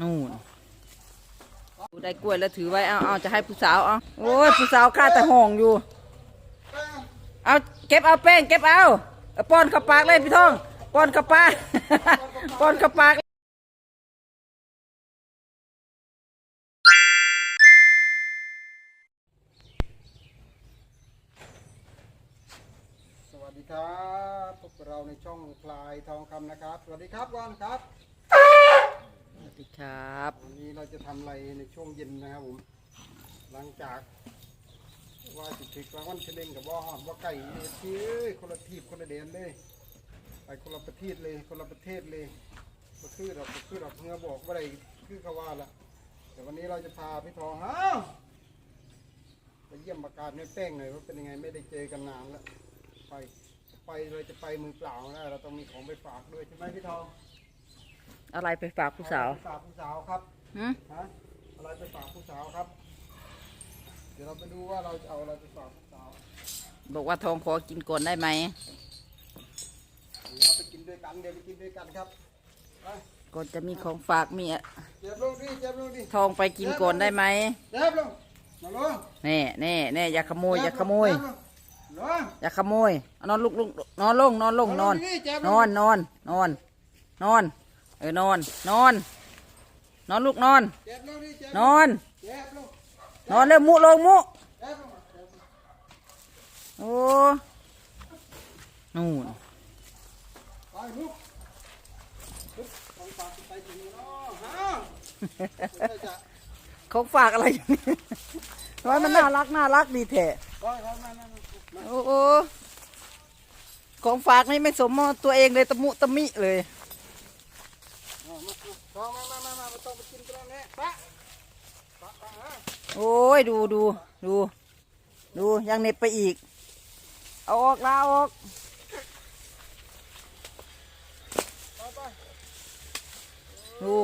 นู่นได้กล้วยแล้วถือไว้เอาเอาจะให้ผู้สาวเอาโอ้ยผู้สาวข้าแต่ห้องอยู่ เอาเก็บเอาแป้งเก็บเอาเอาป้อนเข้าปากเลยพี่ทองป้อนเข้าปากป้อนเข้าปากสวัสดีครับพวกเราในช่องพลายทองคำนะครับ สวัสดีครับก่อนครับสวัส ดีครับวันนี้เราจะทำอะไรในช่วงเย็นนะครับผม หลังจาก ว่าสิถึกรางวัลเฉลงกับว่าหอดว่าไก่เนี่ยที่คนละทีบคนละเดนเลย ไปคนละประเทศเลย คนละประเทศเลยก็คือดอกก็คือดอกเงือบอกว่าอะไรคือเขาว่าละแต่วันนี้เราจะพาพี่ทองฮ้าวไปเยี่ยมประกาศแม่แป้งหน่อยว่าเป็นยังไงไม่ได้เจอกันนานแล้วไปไปเราจะไปมือเปล่านะเราต้องมีของไปฝากด้วยใช่ไหมพี่ทอง อะไรไปฝากผู้สาวอะไรไปฝากผู้สาวครับหืมฮะอะไรไปฝากผู้สาวครับ เดี๋ยวเราไปดูว่าเราจะเอาอะไรไปฝากผู้สาวบอกว่าทองขอกินก่อนได้ไหมเดี๋ยวไปกินด้วยกันเดี๋ยวไปกินด้วยกันครับไปก่อนจะมีของฝากมีอะเจ็บลงดิเจ็บลงดิทองไปกินก่อนได้ไหมเจ็บลงมาลงแน่แน่แน่อย่าขโมยอย่าขโมยเจ็บลงลงอย่าขโมยเอานอนลุกลุกนอนลงนอนลงนอนนี่เจ็บลนอนนอนนอนนอน เออนอน นอน นอนลูกนอนเจ็บลงดิเจ็บนอนเจ็บลงนอนเร็วมุลงมุเจ็บลงเจ็บลงโอ้นู่นไปลุกลุกของฝากไปถึงเนาะฮะไม่จะของฝากอะไรอย่างนี้ทำไมมันน่ารักน่ารักดีแท้ไปไปมามามาโอ้โหของฝากนี่ไม่สมตัวเองเลยตะมุตะมิเลย มามามามามาต้องไปกินกันนี่ยปะปะปะฮะโอ้ยดูดูดู ดูยังเน็บไปอีก เอาออกลาออกดู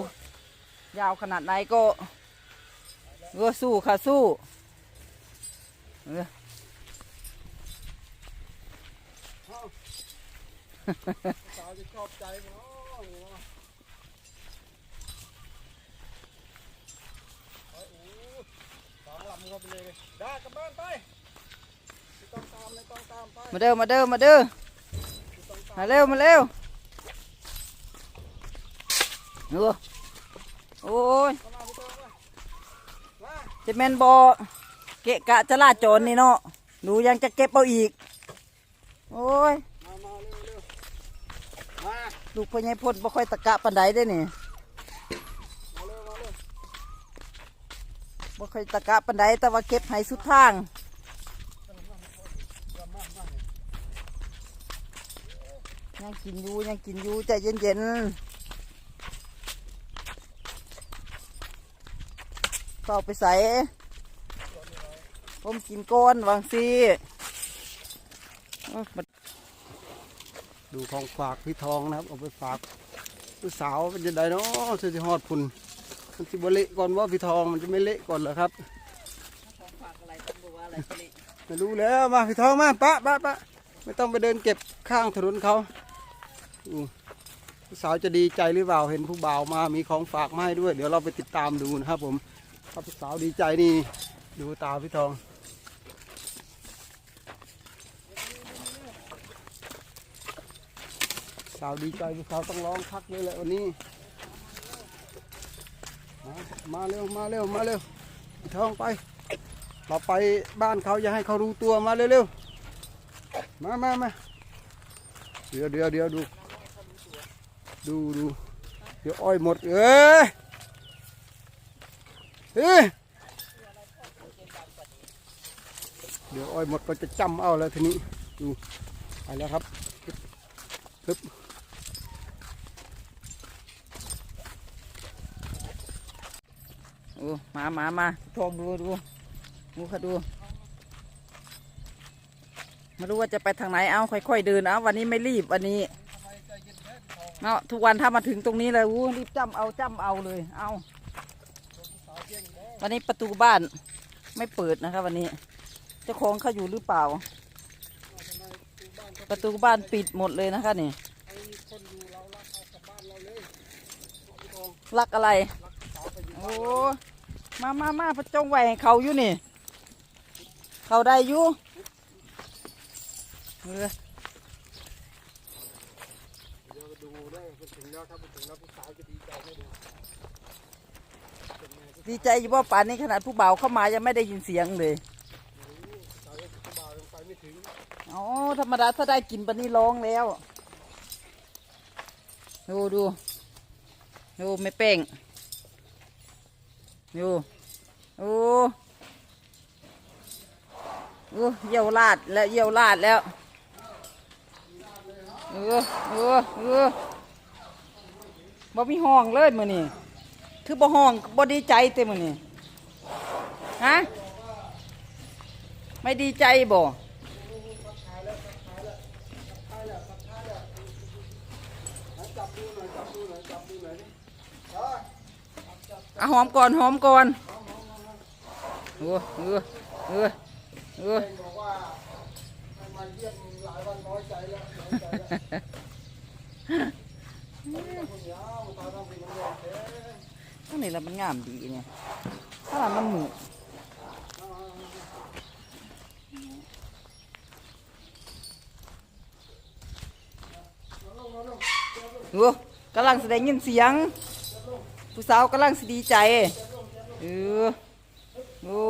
ยาวขนาดไหนก็เออสู้ค่ะสู้เออสาวจะชอบใจมั้งหัวไปโอ้สาวลำเข้า ไปเลยได้กลับบ้านไปไม่ต้องตามไม่ต้องตามไปมาเด้อมาเด้อมาเด้อมาเร็วมาเร็วเออโอ้ยมามาพี่ตัวมามาจะแมนบอเกะกะจะลาดโจรนี่เนาะดูยังจะเก็บเอาอีก โอ้ยมามาเร็วเร็วมาลูกพ่อใหญ่พ่นบ่ค่อยตะกะปันไดได้อนี่มาเร็วมาเร็ว บ่ค่อยตะกะปันไดแต่ว่าเก็บให้สุดทางยังกินอยู่ยังกินอยู่ใจเย็นๆเข้าไปใส่ผมกินก้อนวางซีดูของฝากพี่ทองนะครับ เอาไปฝากผู้สาวเป็นยังไงเนาะเธอจะฮอดพุ่น มันจะบเละก่อนว่าพี่ทองมันจะไม่เละก่อนเหรอครับของฝากอะไรต้องบอกว่าอะไรก็เลยไม่รู้แล้วมาพี่ทองมาปะปะปะไม่ต้องไปเดินเก็บข้างถนนเขาอืมผู้สาวจะดีใจหรือเปล่าเห็นผู้บ่าวมามีของฝากมาให้ด้วย เดี๋ยวเราไปติดตามดูนะครับ ผมถ้าผู้สาวดีใจนี่ดูตาพี่ทองสาวดีใจผู้สาวต้องร้องพักเลยแหละวันนี้ มาเร็วมาเร็วมาเร็วทองไป เราไปบ้านเขาอย่าให้เขารู้ตัวมาเร็วๆมามามาเดี๋ยวเดี๋ยวเดี๋ยวดู ดูดูเดี๋ยวอ้อยหมดเอ้ยเอ้ยเดี๋ยวอ้อยหมดก็จะจำเอาแล้วทีนี้ดูไปแล้วครับฮึบ อ้มามามาทองดูดูดูค่ะดูไม่รู้ว่าจะไปทางไหนเอาค่อยๆเดินเอาวันนี้ไม่รีบวันนี้เนาะทุกวันถ้ามาถึงตรงนี้เลยวู้รีบจ้ำเอาจ้ำเอาเลยเอาวันนี้ประตูบ้านไม่เปิดนะครับวันนี้เจ้าของเขาอยู่หรือเปล่า ประตูบ้านปิดหมดเลยนะคะนี่ราลักอะไรโอ้ มามามาพระจงไว้ให้เขาอยู่นี่ เขาได้อยู่เออเดี๋ยวดูได้มันถึงแล้วครับมันถึงแล้วผู้สาวจะดีใจให้ดูเป็นไงผู้ดีใจอยู่ว่าป่านนี้ขนาดผู้เบาวเข้ามายังไม่ได้ยินเสียงเลย สาวยังผู้บ่าวยังไปไม่ถึงอ๋อธรรมดาถ้าได้กินปานนี้ร้องแล้ว ดูดูดูไม่เป้ง อยู่ โอ้โอ้เยี่ยวลาดแล้วเยี่ยวลาดแล้วเออเออเออบ่มีห้องเลยมือนี่คือบ่ห้องบ่ดีใจเต็มมือนี่ฮะไม่ดีใจบ่ดูหน่อยจับดูหน่อยจับดูหน่อยดิเออ เอาหอมก่อนหอมก่อนเออเออเออเออเองบอกว่าให้มาเยี่ยมหลายวันน้อยใจแล้วน้อยใจแล้วคนยาวตาต้องเป็นคนแดงเด้ออันนี้แหละมันงามดีเนี่ยถ้าหลังมันหมูเออกำลังแสดงยินเสียง ผู้สาวกำลังสิดีใจเออโอ้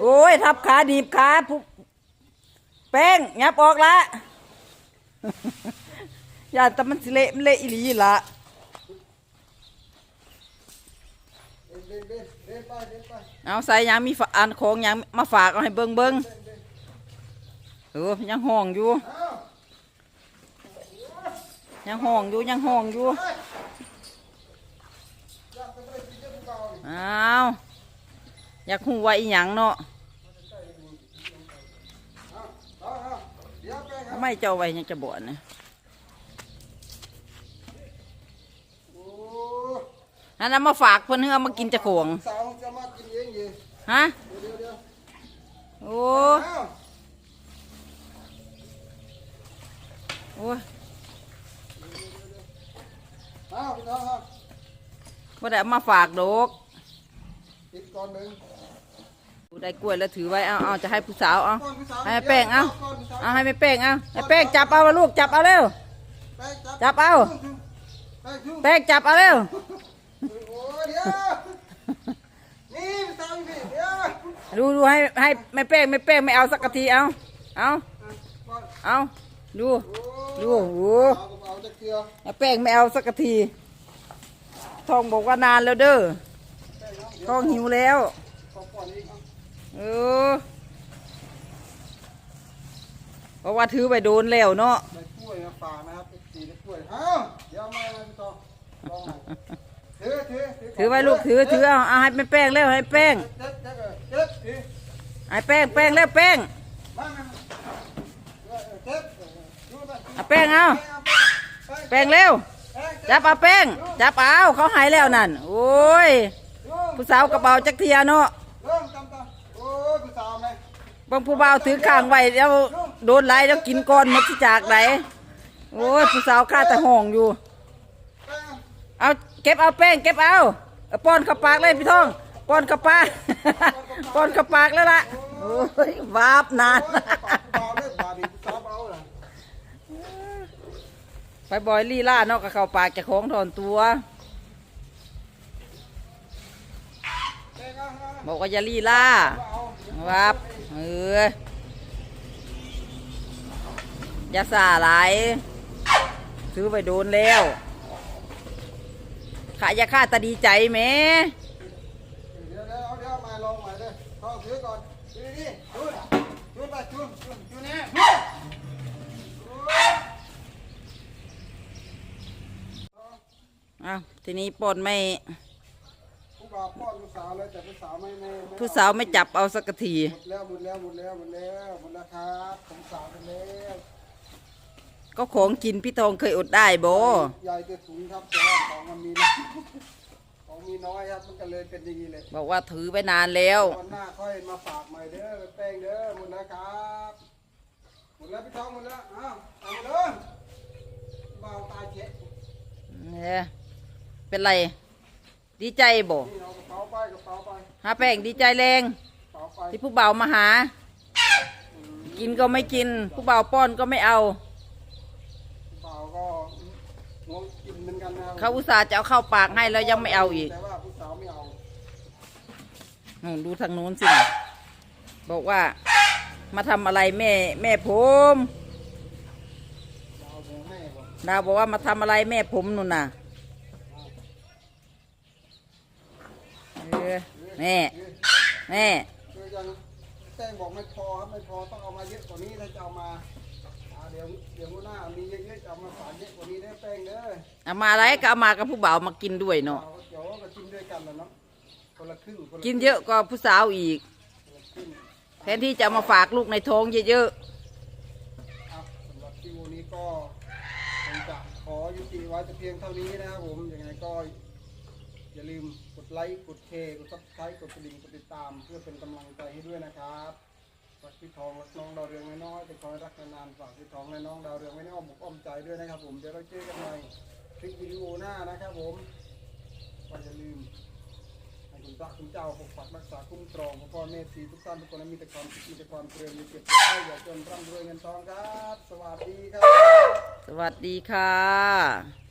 โอ้ยทับขาดีบขาผู้แป้งยับออกละอย่าแต่มันสิเละมันเละอีหลีละเอาใส่ยังมีฝาอันของยังมาฝากเอาให้เบิ่งเบิ่งเออยังห้องอยู่ ยังห้องอยู่ยังห้องอยู่ากจะไปกินเจ้าผู้เก่าดิ อ้าวอยากหูว่าอีหยังเนาะไปครัทำไมเจ้าไว้ยังจะบ่นนะอันนั้นมาฝากเพิ่อนเฮือมากินจะของสาวจะมากินเองอยู่ฮะโอ้โอ้ยเอาพี่น้องครับบ่ได้มาฝากดอก อีกก่อนหนึ่งได้กล้วยแล้วถือไว้เอาเอาจะให้ผู้สาวเอาก่อนพี่สาวให้แป้งเอาก่อนพี่สาวเอาให้แม่แป้งเอาให้แป้งจับเอาลูกจับเอาเร็ว แป้งจับจับเอา แป้งชุ่มแป้งจับเอาเร็วโอ้เดี๋ยวนี่พี่สาวอยู่นี่เดี๋ยวดูดูให้ให้แม่แป้งแม่แป้งไม่เอาสักกะทีเอาเอาก่อนเอาดูโอ้ดูโอ้โหเอากระเป๋าจะเกลือ แม่แป้งไม่เอาสักกะทีทองบอกว่านานแล้วเด้อ แป้งเอาเดี๋ยวทองหิวแล้วขอก่อนอีกเอาเออเพราะว่าถือไปโดนแล้วเนาะได้กล้วยมาฝากนะครับสีได้กล้วยเอ้าเดี๋ยวเอามาเลยพี่ต่อลองหน่อยถือถือถือไว้ลูกถือถือเอาเอาให้แม่แป้งแล้วให้แป้งเด็ดเด็ดเด็ดถือให้แป้งแป้งแล้วแป้งมามาเด็ดดูไปเอาแป้งเอาแป้งแป้งเร็ว แป้ง จับเอาแป้ง จับเอาเขาหายแล้วนั่น โอ้ยดู ผู้สาวกระเป๋าจักเทียเนาะเริ่มตำตำโอ้ยผู้สาวไหมบางผู้บ่าวถือข้างไว้แล้วโดนไล่แล้วกินก้อนหมดที่จากไหนโอ้ยผู้สาวข้าแต่ห้องอยู่แป้งเอาเก็บเอาแป้งเก็บเอาเอาป้อนเข้าปากเลยพี่ทอง ป้อนเข้าปาก ป้อนเข้าปากแล้วล่ะโอ้ยวาบนาน โอ้ยปากผู้บ่าวเลยบาดนีผู้สาวเบาเลยไปบอยลี่ล่าเนาะกับเข้าปากจะของถอนตัว บอกว่าอย่าลี่ล่าเอาวาบเอออย่าสาหลายซื้อไปโดนแล้วขายยาฆ่าตาดีใจแหมเดี๋ยวเดี๋ยวเอาเดี๋ยวมาลองใหม่เลยเข้าถือก่อนดูดิดูดูไปดูดูดูนี่ดูโอ้ยอ้าวทีนี้ป้อนไม่ ผู้บ่าวป้อนผู้สาวเลยแต่ผู้สาวไม่ไม่ไม่ผู้สาวไม่จับเอาสักทีหมดแล้วหมดแล้วหมดแล้วหมดแล้วหมดแล้วครับผมสาวไปแล้วก็ของกินพี่ทองเคยอดได้บ่ใหญ่เกินถุงครับแต่ว่าของมันมีน้อยของมีน้อยครับมันก็เลยเป็นอย่างนี้เลยบอกว่าถือไปนานแล้ว วันหน้าค่อยมาฝากใหม่เด้อแป้งเด้อหมดแล้วครับหมดแล้วพี่ทองหมดแล้วอ้าวเอามาเลยบ่าวตายเจ็บเนี่ยเป็นไร ดีใจบ่นี่เอากระเป๋าไปกระเป๋าไปหาแป้งดีใจแรงกระเป๋าไปที่ผู้เบาวมาหา กินก็ไม่กิน ผู้เบาวป้อนก็ไม่เอากระเป๋าก็งงกินเหมือนกันนะครับเขาอุตส่าห์จะเอาเข้าปากให้แล้วยังไม่เอาอีกแต่ว่าผู้สาวไม่เอานู่นดูทางโน้นสิ บอกว่ามาทำอะไรแม่ แม่ผมจะเอาแต่แม่บอกดาวบอกว่ามาทำอะไรแม่ผมนู่นน่ะ ออแม่แม่คือยังแจ้งบอกไม่พอครับไม่พอต้องเอามาเยอะกว่านี้ถ้าจะเอามาอ่าเดี๋ยวเดี๋ยวหน้ามีเยอะๆจะเอามาฝานเยอะกว่านี้ได้แป้งเด้อเอามาอะไรก็เอามากับผู้บ่าวมากินด้วยเนาะเอาเดี๋ยวก็กินด้วยกันแหล้วเนาะคนละครึ่งคนละกินเยอะก็ผู้สาวอีก คนละครึ่ง แทนที่จะเอามาฝากลูกในท้องเยอะครับสำหรับที่วันนี้ก็คงจะขอยุติไว้แต่เพียงเท่านี้นะครับผมยังไงก็อย่าลืมกด ไลค์กดแชร์กดซับสไครต์กดกระดิ่งกดติดตาม เพื่อเป็นกำลังใจให้ด้วยนะครับฝากพี่ทองรักน้องดาวเรืองน้อยๆเป็นคอยรักนานๆฝากพี่ทองและน้องดาวเรืองไว้ในอ้อมอกอ้อมใจด้วยนะครับ ผมเดี๋ยวเราเจอกันใหม่คลิปวิดีโอหน้านะครับผมก็อย่าลืมให้คุณพระคุณเจ้าปกปักรักษาคุ้มครองพ่อพ่อแม่สีทุกท่านทุกคนนั้นมีแต่ความสุขมีแต่ความเจริญมีเก็บไว้อย่าจนร่ำรวยเงินทองครับ สวัสดีครับๆสวัสดีค่ะ